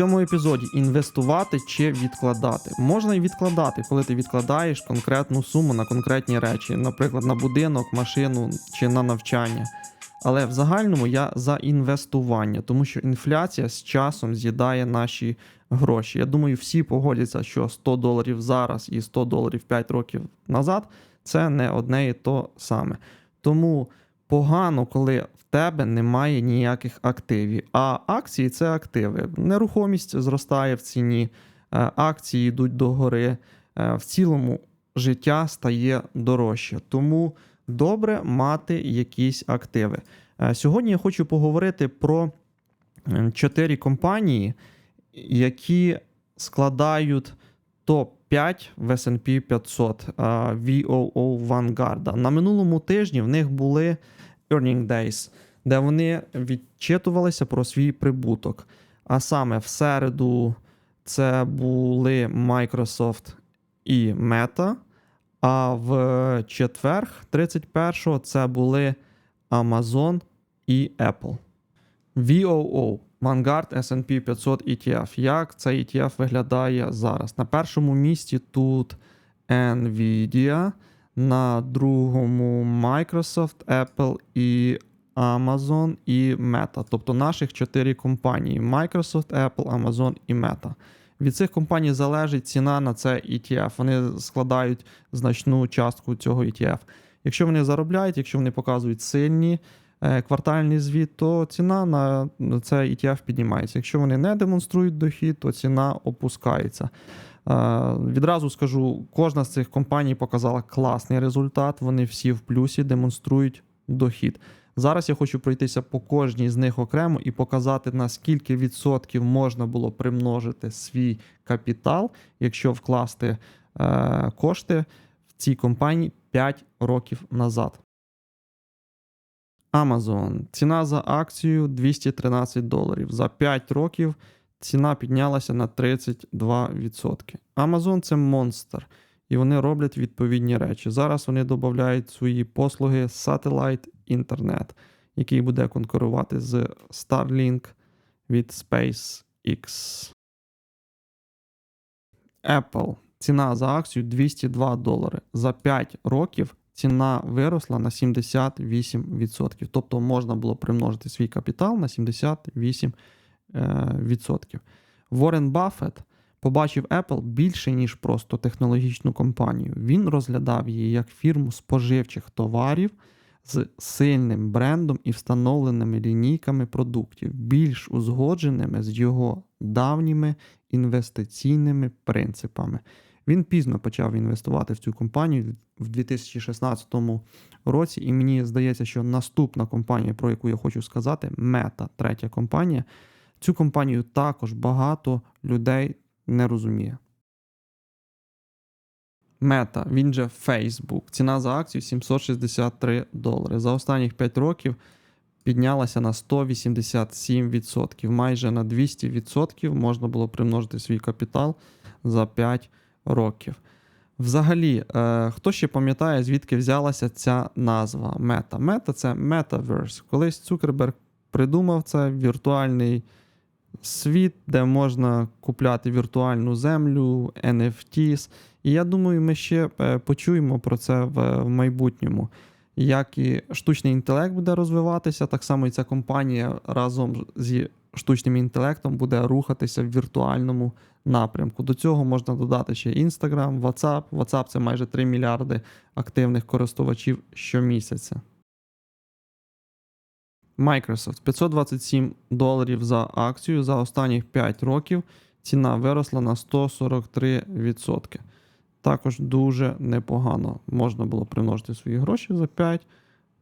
цьому епізоді інвестувати чи відкладати. Можна і відкладати, коли ти відкладаєш конкретну суму на конкретні речі, наприклад, на будинок, машину чи на навчання. Але в загальному я за інвестування, тому що інфляція з часом з'їдає наші гроші. Я думаю, всі погодяться, що 100 доларів зараз і 100 доларів 5 років назад це не одне і то саме. Тому погано, коли в тебе немає ніяких активів. А акції це активи. Нерухомість зростає в ціні, е, акції йдуть догори. Е, В цілому життя стає дорожче. Тому добре мати якісь активи. Е, Сьогодні я хочу поговорити про чотири компанії, які складають топ-5 в S&P 500 е, VOO Vanguard. На минулому тижні в них були earning days, де вони відчитувалися про свій прибуток. А саме в середу це були Microsoft і Meta, а в четверг, 31-го, це були Amazon і Apple. VOO Vanguard S&P 500 ETF. Як цей ETF виглядає зараз? На першому місці тут Nvidia, на другому Microsoft, Apple і Amazon і Meta. Тобто наших чотири компанії: Microsoft, Apple, Amazon і Meta. Від цих компаній залежить ціна на це ETF. Вони складають значну частку цього ETF. Якщо вони заробляють, якщо вони показують сильні квартальний звіт, то ціна на цей ETF піднімається. Якщо вони не демонструють дохід, то ціна опускається. Е, Відразу скажу, кожна з цих компаній показала класний результат. Вони всі в плюсі демонструють дохід. Зараз я хочу пройтися по кожній з них окремо і показати, на скільки відсотків можна було примножити свій капітал, якщо вкласти е, кошти в цій компанії 5 років назад. Amazon. Ціна за акцію 213 доларів. За 5 років ціна піднялася на 32%. Amazon це монстр, і вони роблять відповідні речі. Зараз вони додають свої послуги Satellite Internet, який буде конкурувати з Starlink від SpaceX. Apple. Ціна за акцію 202 долари. За 5 років ціна виросла на 78%. Тобто можна було примножити свій капітал на 78%. е, відсотків. Баффет побачив Apple більше, ніж просто технологічну компанію. Він розглядав її як фірму споживчих товарів з сильним брендом і встановленими лінійками продуктів, більш узгодженими з його давніми інвестиційними принципами. Він пізно почав інвестувати в цю компанію в 2016 році, і мені здається, що наступна компанія, про яку я хочу сказати, Meta, третя компанія, цю компанію також багато людей не розуміє. Мета, він же Facebook. Ціна за акцію 763 долари. За останніх 5 років піднялася на 187%. Майже на 200% можна було примножити свій капітал за 5 років. Взагалі, е, хто ще пам'ятає, звідки взялася ця назва Мета? Мета це Metaverse. Колись Цукерберг придумав це віртуальний світ, де можна купляти віртуальну землю, NFTs. І я думаю, ми ще е, почуємо про це в, в майбутньому. Як і штучний інтелект буде розвиватися, так само і ця компанія разом зі штучним інтелектом буде рухатися в віртуальному напрямку. До цього можна додати ще Instagram, WhatsApp. WhatsApp це майже 3 мільярди активних користувачів щомісяця. Microsoft 527 доларів за акцію за останніх 5 років. Ціна виросла на 143%. Також дуже непогано можна було примножити свої гроші за 5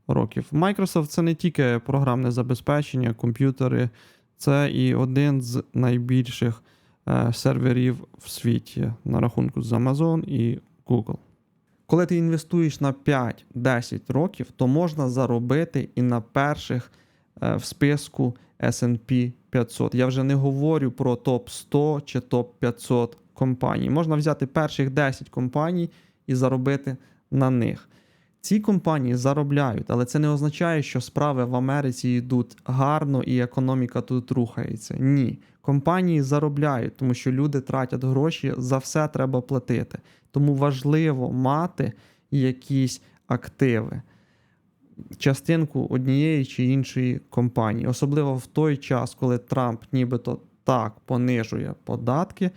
років. Microsoft це не тільки програмне забезпечення, комп'ютери, це і один з найбільших е, серверів в світі на рахунку з Amazon і Google. Коли ти інвестуєш на 5-10 років, то можна заробити і на перших е, в списку SP 500. Я вже не говорю про топ 100 чи топ 500 компаній. Можна взяти перших 10 компаній і заробити на них. Ці компанії заробляють, але це не означає, що справи в Америці йдуть гарно і економіка тут рухається. Ні. Компанії заробляють, тому що люди тратять гроші, за все треба платити. Тому важливо мати якісь активи, частинку однієї чи іншої компанії, особливо в той час, коли Трамп нібито так понижує податки,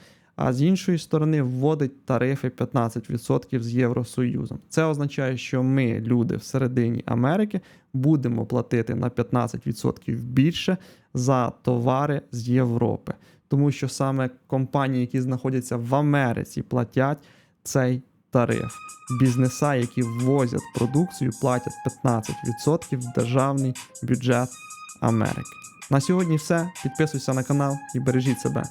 а з іншої сторони вводить тарифи 15% з Євросоюзом. Це означає, що ми, люди всередині Америки, будемо платити на 15% більше за товари з Європи, тому що саме компанії, які знаходяться в Америці, платять цей тариф. Бізнеса, які ввозять продукцію, платять 15% в державний бюджет Америки. На сьогодні все. Підписуйся на канал і бережіть себе.